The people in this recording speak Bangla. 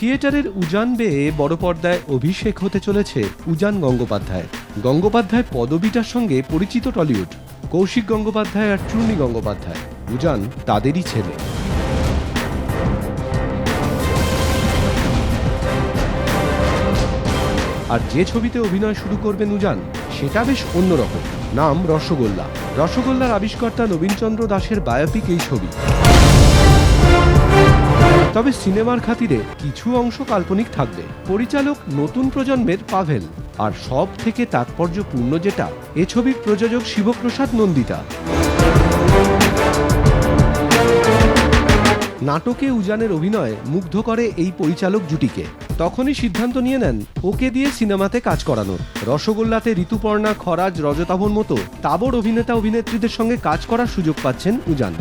থিয়েটারের উজান বেয়ে বড় পর্দায় অভিষেক হতে চলেছে উজান গঙ্গোপাধ্যায়। গঙ্গোপাধ্যায় পদবিটার সঙ্গে পরিচিত টলিউড। কৌশিক গঙ্গোপাধ্যায় আর চূর্ণী গঙ্গোপাধ্যায়। উজান, তাদেরই ছেলে। আর যে ছবিতে অভিনয় শুরু করবেন উজান, সেটা বেশ অন্যরকম। নাম রসগোল্লা। রসগোল্লার আবিষ্কর্তা নবীনচন্দ্র দাসের বায়োপিক এই ছবি। তবে সিনেমার খাতিরে কিছু অংশ কাল্পনিক থাকবে। পরিচালক নতুন প্রজন্মের পাভেল। আর সব থেকে তাৎপর্যপূর্ণ যেটা, এ ছবির প্রযোজক শিবপ্রসাদ নন্দিতা। নাটকে উজানের অভিনয় মুগ্ধ করে এই পরিচালক জুটিকে। তখনই সিদ্ধান্ত নিয়ে নেন, ওকে দিয়ে সিনেমাতে কাজ করানোর রসগোল্লাতে ঋতুপর্ণা, খরাজ রজতাভর মতো তাবর অভিনেতা অভিনেত্রীদের সঙ্গে কাজ করার সুযোগ পাচ্ছেন উজান।